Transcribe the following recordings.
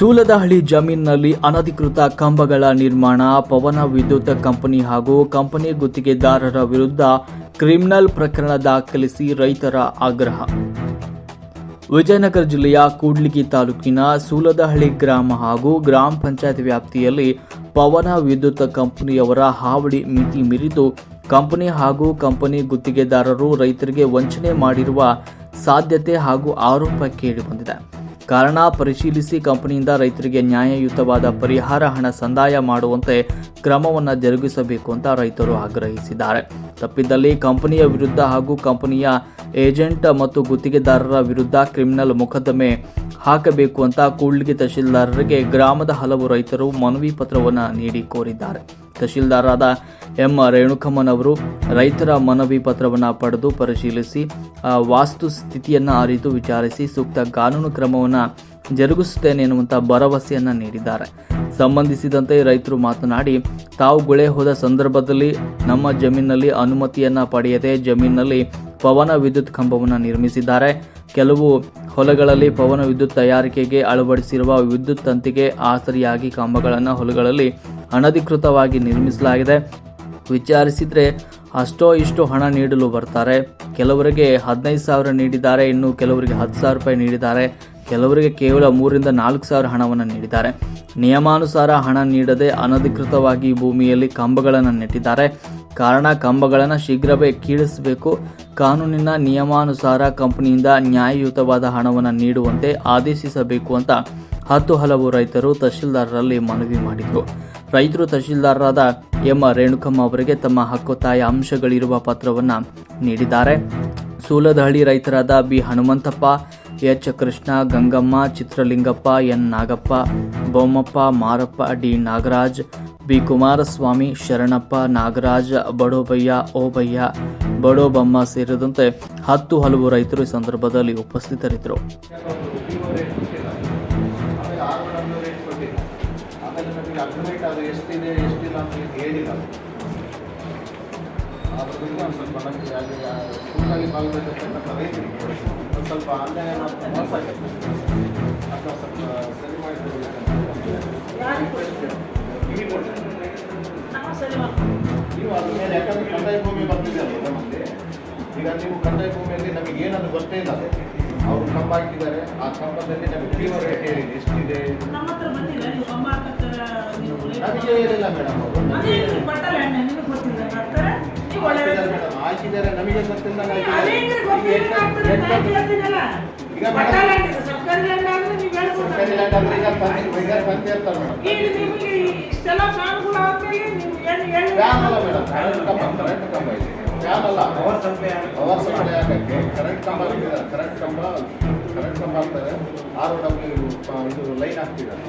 ಸೂಲದಹಳ್ಳಿ ಜಮೀನಿನಲ್ಲಿ ಅನಧಿಕೃತ ಕಂಬಗಳ ನಿರ್ಮಾಣ, ಪವನ ವಿದ್ಯುತ್ ಕಂಪನಿ ಹಾಗೂ ಕಂಪನಿ ಗುತ್ತಿಗೆದಾರರ ವಿರುದ್ಧ ಕ್ರಿಮಿನಲ್ ಪ್ರಕರಣ ದಾಖಲಿಸಿ ರೈತರ ಆಗ್ರಹ. ವಿಜಯನಗರ ಜಿಲ್ಲೆಯ ಕೂಡ್ಲಿಗಿ ತಾಲೂಕಿನ ಸೂಲದಹಳ್ಳಿ ಗ್ರಾಮ ಹಾಗೂ ಗ್ರಾಮ ಪಂಚಾಯತ್ ವ್ಯಾಪ್ತಿಯಲ್ಲಿ ಪವನ ವಿದ್ಯುತ್ ಕಂಪನಿಯವರ ಹಾವಳಿ ಮಿತಿ ಮೀರಿದ್ದು, ಕಂಪನಿ ಹಾಗೂ ಕಂಪನಿ ಗುತ್ತಿಗೆದಾರರು ರೈತರಿಗೆ ವಂಚನೆ ಮಾಡಿರುವ ಸಾಧ್ಯತೆ ಹಾಗೂ ಆರೋಪ ಕೇಳಿಬಂದಿದೆ ಕಾರಣ ಪರಿಶೀಲಿಸಿ ಕಂಪನಿಯಿಂದ ರೈತರಿಗೆ ನ್ಯಾಯಯುತವಾದ ಪರಿಹಾರ ಹಣ ಸಂದಾಯ ಮಾಡುವಂತೆ ಕ್ರಮವನ್ನು ಜರುಗಿಸಬೇಕು ಅಂತ ರೈತರು ಆಗ್ರಹಿಸಿದ್ದಾರೆ. ತಪ್ಪಿದ್ದಲ್ಲಿ ಕಂಪನಿಯ ವಿರುದ್ಧ ಹಾಗೂ ಕಂಪನಿಯ ಏಜೆಂಟ್ ಮತ್ತು ಗುತ್ತಿಗೆದಾರರ ವಿರುದ್ಧ ಕ್ರಿಮಿನಲ್ ಮೊಕದ್ದಮೆ ಹಾಕಬೇಕು ಅಂತ ಕೂಡ್ಲಿಗೆ ತಹಶೀಲ್ದಾರರಿಗೆ ಗ್ರಾಮದ ಹಲವು ರೈತರು ಮನವಿ ಪತ್ರವನ್ನು ನೀಡಿ ಕೋರಿದ್ದಾರೆ. ತಹಶೀಲ್ದಾರಾದ ಎಂ ರೇಣುಕಮ್ಮನವರು ರೈತರ ಮನವಿ ಪತ್ರವನ್ನು ಪಡೆದು ಪರಿಶೀಲಿಸಿ ವಾಸ್ತು ಸ್ಥಿತಿಯನ್ನು ಅರಿತು ವಿಚಾರಿಸಿ ಸೂಕ್ತ ಕಾನೂನು ಕ್ರಮವನ್ನು ಜರುಗಿಸುತ್ತೇನೆ ಎನ್ನುವಂಥ ಭರವಸೆಯನ್ನು ನೀಡಿದ್ದಾರೆ. ಸಂಬಂಧಿಸಿದಂತೆ ರೈತರು ಮಾತನಾಡಿ, ತಾವು ಗುಳೆ ಹೋದ ಸಂದರ್ಭದಲ್ಲಿ ನಮ್ಮ ಜಮೀನಿನಲ್ಲಿ ಅನುಮತಿಯನ್ನು ಪಡೆಯದೆ ಜಮೀನಿನಲ್ಲಿ ಪವನ ವಿದ್ಯುತ್ ಕಂಬವನ್ನು ನಿರ್ಮಿಸಿದ್ದಾರೆ. ಕೆಲವು ಹೊಲಗಳಲ್ಲಿ ಪವನ ವಿದ್ಯುತ್ ತಯಾರಿಕೆಗೆ ಅಳವಡಿಸಿರುವ ವಿದ್ಯುತ್ ತಂತಿಗೆ ಆಸರಿಯಾಗಿ ಕಂಬಗಳನ್ನು ಹೊಲಗಳಲ್ಲಿ ಅನಧಿಕೃತವಾಗಿ ನಿರ್ಮಿಸಲಾಗಿದೆ. ವಿಚಾರಿಸಿದರೆ ಅಷ್ಟೋ ಇಷ್ಟು ಹಣ ನೀಡಲು ಬರ್ತಾರೆ. ಕೆಲವರಿಗೆ ಹದಿನೈದು ಸಾವಿರ ನೀಡಿದ್ದಾರೆ, ಇನ್ನು ಕೆಲವರಿಗೆ ಹತ್ತು ಸಾವಿರ ರೂಪಾಯಿ ನೀಡಿದ್ದಾರೆ. ಕೆಲವರಿಗೆ ಕೇವಲ ಮೂರಿಂದ ನಾಲ್ಕು ಸಾವಿರ ಹಣವನ್ನು ನೀಡಿದ್ದಾರೆ. ನಿಯಮಾನುಸಾರ ಹಣ ನೀಡದೆ ಅನಧಿಕೃತವಾಗಿ ಭೂಮಿಯಲ್ಲಿ ಕಂಬಗಳನ್ನು ನೆಟ್ಟಿದ್ದಾರೆ. ಕಾರಣ ಕಂಬಗಳನ್ನು ಶೀಘ್ರವೇ ಕೀಳಿಸಬೇಕು. ಕಾನೂನಿನ ನಿಯಮಾನುಸಾರ ಕಂಪನಿಯಿಂದ ನ್ಯಾಯಯುತವಾದ ಹಣವನ್ನು ನೀಡುವಂತೆ ಆದೇಶಿಸಬೇಕು ಅಂತ ಹತ್ತು ಹಲವು ರೈತರು ತಹಶೀಲ್ದಾರರಲ್ಲಿ ಮನವಿ ಮಾಡಿದರು. ರೈತರು ತಹಶೀಲ್ದಾರರಾದ ಎಂ ರೇಣುಕಮ್ಮ ಅವರಿಗೆ ತಮ್ಮ ಹಕ್ಕೊತ್ತಾಯ ಅಂಶಗಳಿರುವ ಪತ್ರವನ್ನು ನೀಡಿದ್ದಾರೆ. Suladahalli ರೈತರಾದ B Hanumanthappa, H Krishna, Gangamma, Chitralingappa, N Nagappa, Bommappa, Marappa, D Nagaraj B. Kumaraswamy, Sharanappa, Nagaraja, Badobayya, Obayya, Badobamma ಸೇರಿದಂತೆ ಹತ್ತು ಹಲವು ರೈತರು ಈ ಸಂದರ್ಭದಲ್ಲಿ ಉಪಸ್ಥಿತರಿದ್ದರು. ಸ್ವಲ್ಪ ನೀವು ಅದ್ರ ಮೇಲೆ ಯಾಕಂದ್ರೆ ಕಂದಾಯ ಭೂಮಿ ಬರ್ತಿದೆಯಲ್ಲ ನಮಗೆ ಈಗ ನೀವು ಕಂದಾಯ ಭೂಮಿಯಲ್ಲಿ ನಮಗೆ ಏನದು ಗೊತ್ತೇ ಇಲ್ಲ ಅವರು ಕಂಬ ಹಾಕಿದ್ದಾರೆ ಆ ಕಂಬದಲ್ಲಿ ನಮಗೆ ಫೀವರ್ ರೇಟ್ ಹೇಳಿದೆ ಎಷ್ಟಿದೆ ನಮಗೆ ಹೇಳಿಲ್ಲ ಮೇಡಮ್ ಅವರು ಮೇಡಮ್ ಹಾಕಿದ್ದಾರೆ ನಮಗೆ ಗೊತ್ತಿಲ್ಲ. ಈಗ ಮೇಡಮ್ ಎಣ್ಣೆ ಅಂದ್ರೆ ಈಗ ತಂದೆ ಇರ್ತಾರೆ ಮೇಡಮ್. ಈಗ ನಿಮಗೆ ಇಷ್ಟೆಲ್ಲ ಫ್ಯಾನ್ಗಳು ಆದ್ಮೇಲೆ ನೀವು ಏನು ಹೇಳಿ ಫ್ಯಾನ್ ಅಲ್ಲ ಮೇಡಮ್ ಕರೆಂಟ್ ಕಂಬ ಕರೆಂಟ್ ಕಂಬ ಇದೆ. ಫ್ಯಾನ್ ಅಲ್ಲ. ಪವರ್ ಸಪ್ಲೈ ಪವರ್ ಸಪ್ಲೈ ಆಗಕ್ಕೆ ಕರೆಂಟ್ ಕಂಬ ಹಾಕಿದ್ದಾರೆ. ಕರೆಂಟ್ ಕಂಬ ಕರೆಂಟ್ ಕಂಬ ಹಾಕ್ತಾರೆ. ಆರ್ ಡಬ್ಲ್ಯೂ ಇದು ಲೈನ್ ಹಾಕ್ತಿದ್ದಾರೆ.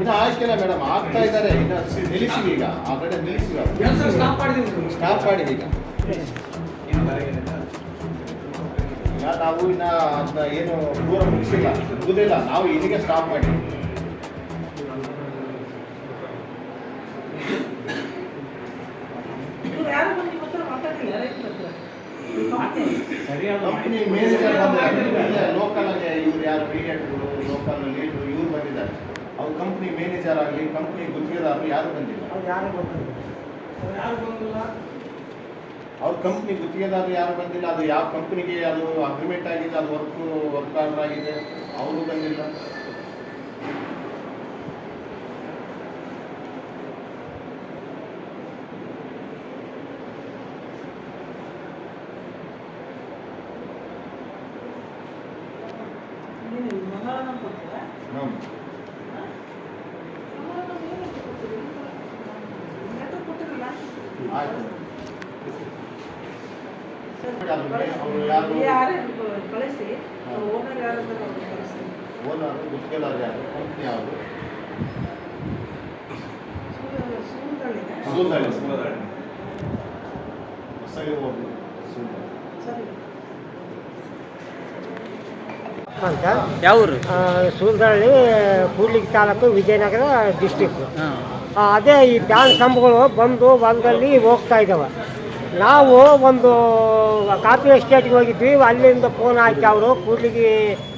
ಇನ್ನು ಹಾಕಿಲ್ಲ ಮೇಡಮ್ ಆಗ್ತಾ ಇದ್ದಾರೆ. ಇನ್ನು ನಿಲ್ಲಿಸಿವಿ ಈಗ. ಆ ಕಡೆ ನಿಲ್ಲಿಸಿವಿ ಸ್ಟಾಪ್ ಈಗ ಈಗ ನಾವು ಇನ್ನು ಅದನ್ನ ಏನು ದೂರ ಮುಗಿಸಿಲ್ಲ. ಮುಗಿದಿಲ್ಲ. ನಾವು ಇಲ್ಲಿಗೆ ಸ್ಟಾಪ್ ಮಾಡಿ. ಇವ್ರು ಯಾರು ಲೋಕಲ್ ಇವ್ರು ಯಾರು ಮೀಡಿಯೇಟರ್ಗಳು ಲೋಕಲ್ ಲೀಡರ್ ಇವ್ರು ಬಂದಿದ್ದಾರೆ. ಅವ್ರು ಕಂಪ್ನಿ ಮ್ಯಾನೇಜರ್ ಆಗಲಿ ಕಂಪ್ನಿ ಗುತ್ತಿಗೆದಾರರು ಯಾರು ಬಂದಿಲ್ಲ. ಯಾರು ಬಂದಿಲ್ಲ? ಅವ್ರು ಕಂಪ್ನಿ ಗುತ್ತಿಗೆದಾರರು ಯಾರು ಬಂದಿಲ್ಲ ಅದು ಯಾವ ಕಂಪ್ನಿಗೆ ಅದು ಅಗ್ರಿಮೆಂಟ್ ಆಗಿದೆ ಅದು ವರ್ಕ್ ವರ್ಕ್ ಆರ್ಡರ್ ಆಗಿದೆ ಅವರು ಬಂದಿಲ್ಲ. ಆಯ್ತು ಯಾರು ಯಾರೇ ಕಳಿಸಿ ಓನರ್ ಗುತ್ತಿಗೆದಾರ ಯಾರು ಕಂಪ್ನಿ ಯಾವುದು ಸೂರದಳ್ಳಿನೇ? ಸೂದಳ್ಳಿ ಹೊಸಗೆ ಹೋಗಿ ಸೂದಳ್ಳಿ ಸರಿ ಅಂತ ಯಾವೂರು ಕೂಡ್ಲಿಗಿ ತಾಲೂಕು ವಿಜಯನಗರ ಡಿಸ್ಟಿಕ್ ಅದೇ ಈ ಬ್ಯಾಂಕ್ ಕಂಬಗಳು ಬಂದು ಬಂದಲ್ಲಿ ಹೋಗ್ತಾ ಇದ್ದಾವೆ ನಾವು ಒಂದು ಕಾಫಿ ಎಸ್ಟೇಟ್ಗೆ ಹೋಗಿದ್ವಿ. ಅಲ್ಲಿಂದ ಫೋನ್ ಹಾಕಿ ಅವರು, ಕೂಡ್ಲಿಗೆ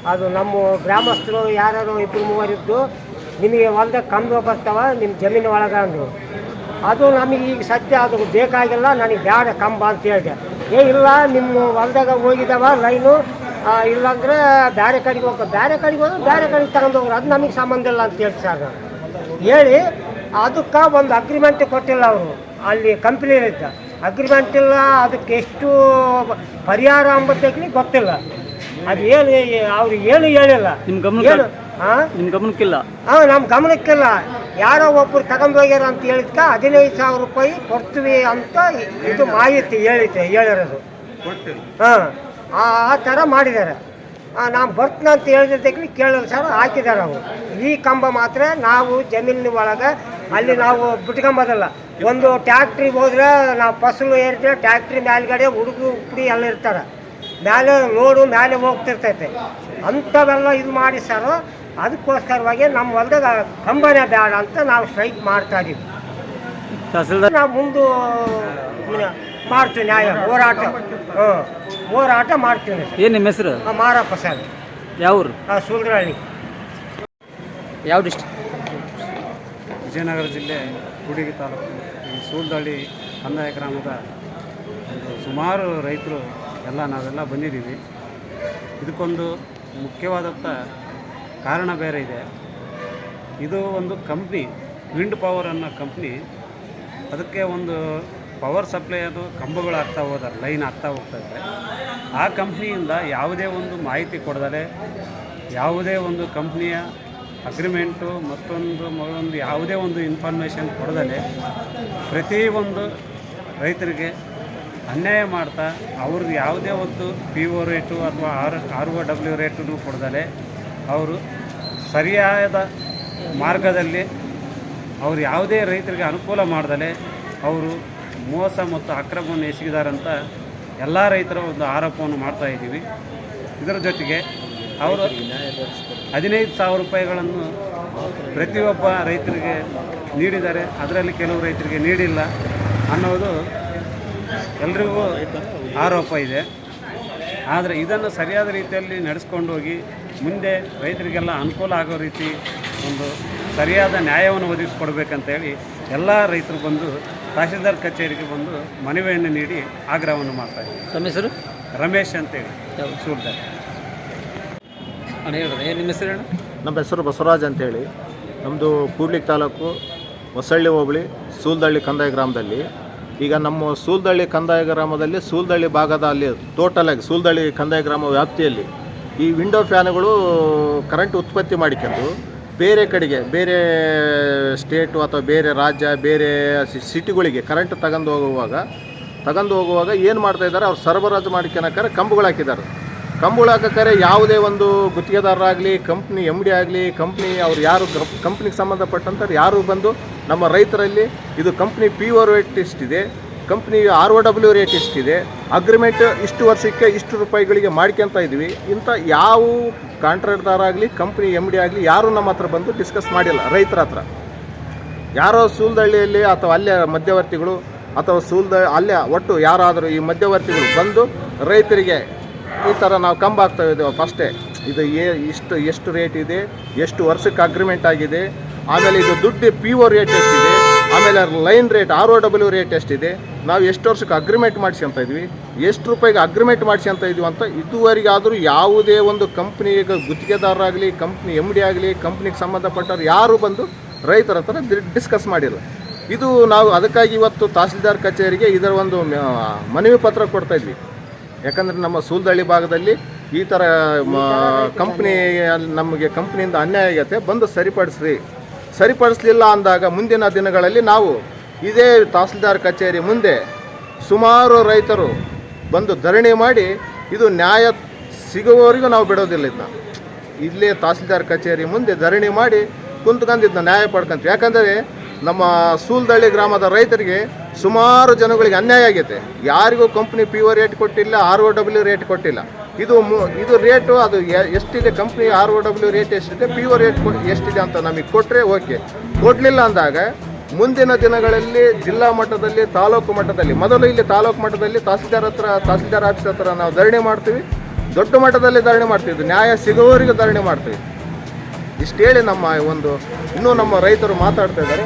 ಅದು ನಮ್ಮ ಗ್ರಾಮಸ್ಥರು ಯಾರು ಇಬ್ಬರು ಮೂವರಿದ್ದು, ನಿಮಗೆ ಹೊಲ್ದಾಗ ಕಂಬ ಬರ್ತಾವ, ನಿಮ್ಮ ಜಮೀನು ಒಳಗೆ ಅಂದರು. ಅದು ನಮಗೆ ಈಗ ಸತ್ಯ ಅದು ಬೇಕಾಗಿಲ್ಲ, ನನಗೆ ಬೇಡ ಕಂಬ ಅಂತ ಹೇಳಿದೆ. ಏ, ಇಲ್ಲ, ನಿಮ್ಮ ಹೊಲ್ದಾಗ ಹೋಗಿದ್ದಾವ ಲೈನು ಇಲ್ಲಾಂದ್ರೆ ಬೇರೆ ಕಡೆಗೆ ಹೋಗ ಬೇರೆ ಕಡೆಗೆ ಹೋದ್ರೆ ಬೇರೆ ಕಡೆಗೆ ತಗೊಂಡು ಹೋಗ್ರು. ಅದು ನಮಗೆ ಸಂಬಂಧ ಇಲ್ಲ ಅಂತ ಹೇಳಿ ಸರ್. ಹೇಳಿ, ಅದಕ್ಕೆ ಒಂದು ಅಗ್ರಿಮೆಂಟ್ ಕೊಟ್ಟಿಲ್ಲ ಅವರು. ಅಲ್ಲಿ ಕಂಪ್ನಿ ಇದ್ದ ಅಗ್ರಿಮೆಂಟ್ ಇಲ್ಲ ಅದಕ್ಕೆ ಎಷ್ಟು ಪರಿಹಾರ ಅಂಬತ್ತಕ್ಕೆ ಗೊತ್ತಿಲ್ಲ. ಅದು ಏನು ಅವ್ರು ಏನು ಹೇಳಿಲ್ಲ. ನಿಮ್ಮ ಗಮನ ಹಾಂ ನಿಮ್ಮ ಗಮನಕ್ಕಿಲ್ಲ? ಹಾಂ ನಮ್ಮ ಗಮನಕ್ಕಿಲ್ಲ. ಯಾರೋ ಒಬ್ಬರು ತಗೊಂಡೋಗ್ಯಾರ ಅಂತ ಹೇಳಿದ್ಕ ಹದಿನೈದು ಸಾವಿರ ರೂಪಾಯಿ ಕೊಡ್ತೀವಿ ಅಂತ ಇದು ಮಾಹಿತಿ ಹೇಳಿತೆ ಹೇಳಿರೋದು. ಹಾಂ ಆ ಥರ ಮಾಡಿದ್ದಾರೆ. ನಾವು ಬರ್ತೀನಿ ಅಂತ ಹೇಳಿದ್ದಕ್ಕೆ ಕೇಳಲ್ಲ ಸರ್ ಹಾಕಿದ್ದಾರೆ ಅವರು. ಈ ಕಂಬ ಮಾತ್ರ ನಾವು ಜಮೀನಿನ ಒಳಗೆ ಅಲ್ಲಿ ನಾವು ಬಿಟ್ಕೊಂಬೋದಲ್ಲ ಒಂದು ಟ್ಯಾಕ್ಟ್ರಿಗೆ ಹೋದ್ರೆ ನಾವು ಫಸಲು ಏರಿದ್ರೆ ಟ್ಯಾಕ್ಟ್ರಿ ಮೇಲ್ಗಡೆ ಹುಡುಗು ಉಪ್ಪಡಿ ಎಲ್ಲ ಇರ್ತಾರೆ. ಮೇಲೆ ನೋಡು ಮೇಲೆ ಹೋಗ್ತಿರ್ತೈತೆ. ಅಂಥವೆಲ್ಲ ಇದು ಮಾಡಿ ಸರ್ ಅದಕ್ಕೋಸ್ಕರವಾಗಿ ನಮ್ಮ ಹೊಲ್ದಾಗ ಕಂಬನೇ ಬೇಡ ಅಂತ ನಾವು ಸ್ಟ್ರೈಕ್ ಮಾಡ್ತಾ ಇದೀವಿ. ನಾವು ಮುಂದೆ ಮಾಡ್ತೀವಿ ನ್ಯಾಯ ಹೋರಾಟ. ಹ್ಞೂ ಹೋರಾಟ ಮಾಡ್ತೀವಿ. ಏನು ನಿಮ್ಮ ಹೆಸರು? ಮಾರಪ್ಪ ಸರ್. ಯಾವ ಊರು ಸುಳ್ದ್ರಳ್ಳಿ ಯಾವ ಡಿಸ್ಟ್ರಿಕ್ಟ್ ವಿಜಯನಗರ ಜಿಲ್ಲೆ ಕೂಡಿಗೆ ತಾಲೂಕು ಈ ಸೂಲ್ದಳ್ಳಿ ಕಂದಾಯ ಗ್ರಾಮದ ಒಂದು ಸುಮಾರು ರೈತರು ಎಲ್ಲ ನಾವೆಲ್ಲ ಬಂದಿದ್ದೀವಿ. ಇದಕ್ಕೊಂದು ಮುಖ್ಯವಾದಂಥ ಕಾರಣ ಬೇರೆ ಇದೆ. ಇದು ಒಂದು ಕಂಪ್ನಿ, ವಿಂಡ್ ಪವರ್ ಅನ್ನೋ ಕಂಪ್ನಿ. ಅದಕ್ಕೆ ಒಂದು ಪವರ್ ಸಪ್ಲೈ ಅದು ಕಂಬಗಳು ಆಗ್ತಾ ಹೋದಾರೆ ಲೈನ್ ಆಗ್ತಾ ಹೋಗ್ತಾ ಇದೆ. ಆ ಕಂಪ್ನಿಯಿಂದ ಯಾವುದೇ ಒಂದು ಮಾಹಿತಿ ಕೊಡದಲೆ ಯಾವುದೇ ಒಂದು ಕಂಪ್ನಿಯ ಅಗ್ರಿಮೆಂಟು ಮತ್ತೊಂದು ಮತ್ತೊಂದು ಯಾವುದೇ ಒಂದು ಇನ್ಫಾರ್ಮೇಷನ್ ಕೊಡದಲೆ ಪ್ರತಿಯೊಂದು ರೈತರಿಗೆ ಅನ್ಯಾಯ ಮಾಡ್ತಾ ಅವ್ರಿಗೆ ಯಾವುದೇ ಒಂದು ಪಿ ಒ ರೇಟು ಅಥವಾ ಆರ್ ಆರ್ ಒ ಡಬ್ಲ್ಯೂ ರೇಟನ್ನು ಕೊಡದಲೆ ಅವರು ಸರಿಯಾದ ಮಾರ್ಗದಲ್ಲಿ ಅವರು ಯಾವುದೇ ರೈತರಿಗೆ ಅನುಕೂಲ ಮಾಡ್ದಲೆ ಅವರು ಮೋಸ ಮತ್ತು ಅಕ್ರಮವನ್ನು ಎಸಗಿದಾರಂತ ಎಲ್ಲ ರೈತರ ಒಂದು ಆರೋಪವನ್ನು ಮಾಡ್ತಾ ಇದ್ದೀವಿ. ಇದರ ಜೊತೆಗೆ ಅವರು ಹದಿನೈದು ಸಾವಿರ ರೂಪಾಯಿಗಳನ್ನು ಪ್ರತಿಯೊಬ್ಬ ರೈತರಿಗೆ ನೀಡಿದ್ದಾರೆ. ಅದರಲ್ಲಿ ಕೆಲವು ರೈತರಿಗೆ ನೀಡಿಲ್ಲ ಅನ್ನೋದು ಎಲ್ರಿಗೂ ಆರೋಪ ಇದೆ. ಆದರೆ ಇದನ್ನು ಸರಿಯಾದ ರೀತಿಯಲ್ಲಿ ನಡೆಸ್ಕೊಂಡು ಹೋಗಿ ಮುಂದೆ ರೈತರಿಗೆಲ್ಲ ಅನುಕೂಲ ಆಗೋ ರೀತಿ ಒಂದು ಸರಿಯಾದ ನ್ಯಾಯವನ್ನು ಒದಗಿಸ್ಕೊಡ್ಬೇಕಂತೇಳಿ ಎಲ್ಲ ರೈತರು ಬಂದು ತಹಶೀಲ್ದಾರ್ ಕಚೇರಿಗೆ ಬಂದು ಮನವಿಯನ್ನು ನೀಡಿ ಆಗ್ರಹವನ್ನು ಮಾಡ್ತಾರೆ ತಮ್ಮ ಹೆಸರು? ರಮೇಶ್ ಅಂತೇಳಿ ಸೂರ್ದಾರ್. ನಿಮ್ಮ ಹೆಸರು ನಮ್ಮ ಹೆಸರು ಬಸವರಾಜ್ ಅಂತೇಳಿ. ನಮ್ಮದು ಕೂಡ್ಲಿಕ್ ತಾಲೂಕು ಹೊಸಳ್ಳಿ ಹೋಬಳಿ, ಸೂಲ್ದಳ್ಳಿ ಕಂದಾಯ ಗ್ರಾಮದಲ್ಲಿ. ಈಗ ನಮ್ಮ ಸೂಲ್ದಳ್ಳಿ ಕಂದಾಯ ಗ್ರಾಮದಲ್ಲಿ ಸೂಲ್ದಳ್ಳಿ ಭಾಗದ ಅಲ್ಲಿ ಟೋಟಲ್ ಆಗಿ ಸೂಲ್ದಳ್ಳಿ ಕಂದಾಯ ಗ್ರಾಮ ವ್ಯಾಪ್ತಿಯಲ್ಲಿ ಈ ವಿಂಡೋ ಫ್ಯಾನ್ಗಳು ಕರೆಂಟ್ ಉತ್ಪತ್ತಿ ಮಾಡಿಕೊಂಡು ಬೇರೆ ಕಡೆಗೆ, ಬೇರೆ ಸ್ಟೇಟು ಅಥವಾ ಬೇರೆ ರಾಜ್ಯ, ಬೇರೆ ಸಿಟಿಗಳಿಗೆ ಕರೆಂಟ್ ತಗೊಂಡು ಹೋಗುವಾಗ ತಗೊಂಡು ಹೋಗುವಾಗ ಏನು ಮಾಡ್ತಾ ಇದ್ದಾರೆ? ಅವ್ರು ಸರಬರಾಜು ಮಾಡ್ಕೊಳಕ್ಕಾರೆ ಕಂಬಗಳು ಹಾಕಿದ್ದಾರೆ. ಕಂಬಗಳು ಹಾಕಕ್ಕಾರೆ ಯಾವುದೇ ಒಂದು ಗುತ್ತಿಗೆದಾರರಾಗಲಿ ಕಂಪ್ನಿ ಎಂ ಡಿ ಆಗಲಿ ಕಂಪ್ನಿ ಅವ್ರು ಯಾರು ಕಂಪ್ನಿಗೆ ಸಂಬಂಧಪಟ್ಟಂಥವ್ರು ಯಾರು ಬಂದು ನಮ್ಮ ರೈತರಲ್ಲಿ ಇದು company P O rate ಇಷ್ಟಿದೆ company R O W rate ಇಷ್ಟಿದೆ agreement ಇಷ್ಟು ವರ್ಷಕ್ಕೆ ಇಷ್ಟು ರೂಪಾಯಿಗಳಿಗೆ ಮಾಡ್ಕೊತ ಇದ್ವಿ. ಇಂಥ ಯಾವ ಕಾಂಟ್ರಾಕ್ಟ್ದಾರಾಗಲಿ ಕಂಪ್ನಿ ಎಂ ಡಿ ಆಗಲಿ ಯಾರೂ ನಮ್ಮ ಹತ್ರ ಬಂದು ಡಿಸ್ಕಸ್ ಮಾಡಿಲ್ಲ, ರೈತರ ಹತ್ರ. ಯಾರೋ ಸೂಲ್ದಳ್ಳಿಯಲ್ಲಿ ಅಥವಾ ಅಲ್ಲೇ ಮಧ್ಯವರ್ತಿಗಳು ಅಥವಾ ಸೂಲ್ದ, ಅಲ್ಲೇ ಒಟ್ಟು ಯಾರಾದರೂ ಈ ಮಧ್ಯವರ್ತಿಗಳು ಬಂದು ರೈತರಿಗೆ ಈ ಥರ ನಾವು ಕಂಬ ಆಗ್ತಾ ಇದ್ದೇವೆ ಫಸ್ಟೇ ಇದು ಏ ಇಷ್ಟು, ಎಷ್ಟು ರೇಟ್ ಇದೆ, ಎಷ್ಟು ವರ್ಷಕ್ಕೆ ಅಗ್ರಿಮೆಂಟ್ ಆಗಿದೆ, ಆಮೇಲೆ ಇದು ದುಡ್ಡು ಪಿ ಓ ರೇಟ್ ಎಷ್ಟಿದೆ, ಆಮೇಲೆ line rate R O W rate ಎಷ್ಟಿದೆ, ನಾವು ಎಷ್ಟು ವರ್ಷಕ್ಕೆ ಅಗ್ರಿಮೆಂಟ್ ಮಾಡಿಸ್ಕೊಂತ ಇದ್ವಿ, ಎಷ್ಟು ರೂಪಾಯಿಗೆ ಅಗ್ರಿಮೆಂಟ್ ಮಾಡಿಸ್ಕೊಂತ ಇದ್ವಿ ಅಂತ ಇದುವರೆಗೆ ಆದರೂ ಯಾವುದೇ ಒಂದು ಕಂಪ್ನಿಗೆ ಗುತ್ತಿಗೆದಾರರಾಗಲಿ ಕಂಪ್ನಿ ಎಂ ಡಿ ಆಗಲಿ ಕಂಪ್ನಿಗೆ ಸಂಬಂಧಪಟ್ಟವ್ರು ಯಾರು ಬಂದು ರೈತರ ಹತ್ರ ಡಿಸ್ಕಸ್ ಮಾಡಿಲ್ಲ. ಇದು ನಾವು ಅದಕ್ಕಾಗಿ ಇವತ್ತು ತಹಸೀಲ್ದಾರ್ ಕಚೇರಿಗೆ ಇದರ ಒಂದು ಮನವಿ ಪತ್ರ ಕೊಡ್ತಾ ಇದ್ವಿ. ಯಾಕಂದರೆ ನಮ್ಮ ಸೂಲ್ದಳ್ಳಿ ಭಾಗದಲ್ಲಿ ಈ ಥರ ಕಂಪ್ನಿ ನಮಗೆ ಕಂಪ್ನಿಯಿಂದ ಅನ್ಯಾಯ ಆಗತ್ತೆ ಬಂದು ಸರಿಪಡಿಸ್ರಿ. ಸರಿಪಡಿಸ್ಲಿಲ್ಲ ಅಂದಾಗ ಮುಂದಿನ ದಿನಗಳಲ್ಲಿ ನಾವು ಇದೇ ತಹಸೀಲ್ದಾರ್ ಕಚೇರಿ ಮುಂದೆ ಸುಮಾರು ರೈತರು ಬಂದು ಧರಣಿ ಮಾಡಿ ಇದು ನ್ಯಾಯ ಸಿಗುವವರೆಗೂ ನಾವು ಬಿಡೋದಿಲ್ಲ ಇದನ್ನ ಇಲ್ಲೇ ತಹಸೀಲ್ದಾರ್ ಕಚೇರಿ ಮುಂದೆ ಧರಣಿ ಮಾಡಿ ಕುಂತ್ಕೊಂಡು ಇದನ್ನ ನ್ಯಾಯ ಪಡ್ಕೊಂತೀವಿ. ಯಾಕಂದರೆ ನಮ್ಮ ಸೂಲ್ದಳ್ಳಿ ಗ್ರಾಮದ ರೈತರಿಗೆ ಸುಮಾರು ಜನಗಳಿಗೆ ಅನ್ಯಾಯ ಆಗೈತೆ. ಯಾರಿಗೂ ಕಂಪ್ನಿ ಪಿ ಒ ರೇಟ್ ಕೊಟ್ಟಿಲ್ಲ ಆರ್ ಒ ಡಬ್ಲ್ಯೂ ರೇಟ್ ಕೊಟ್ಟಿಲ್ಲ. ಇದು ಇದು ರೇಟು ಅದು ಎಷ್ಟಿದೆ company R O W rate ಎಷ್ಟಿದೆ ಪಿ ಒ ರೇಟ್ ಎಷ್ಟಿದೆ ಅಂತ ನಮಗೆ ಕೊಟ್ಟರೆ ಓಕೆ ಕೊಡಲಿಲ್ಲ ಅಂದಾಗ ಮುಂದಿನ ದಿನಗಳಲ್ಲಿ ಜಿಲ್ಲಾ ಮಟ್ಟದಲ್ಲಿ, ತಾಲೂಕು ಮಟ್ಟದಲ್ಲಿ, ಮೊದಲು ಇಲ್ಲಿ ತಾಲೂಕು ಮಟ್ಟದಲ್ಲಿ ತಹಸೀಲ್ದಾರ್ ಹತ್ರ, ತಹಸೀಲ್ದಾರ್ ಆಫೀಸ್ ಹತ್ರ ನಾವು ಧರಣಿ ಮಾಡ್ತೀವಿ. ದೊಡ್ಡ ಮಟ್ಟದಲ್ಲಿ ಧರಣಿ ಮಾಡ್ತೀವಿ. ನ್ಯಾಯ ಸಿಗೋವರೆಗೂ ಧರಣಿ ಮಾಡ್ತೀವಿ. ಇಷ್ಟು ಹೇಳಿ ನಮ್ಮ ಒಂದು, ಇನ್ನೂ ನಮ್ಮ ರೈತರು ಮಾತಾಡ್ತಾ ಇದ್ದಾರೆ.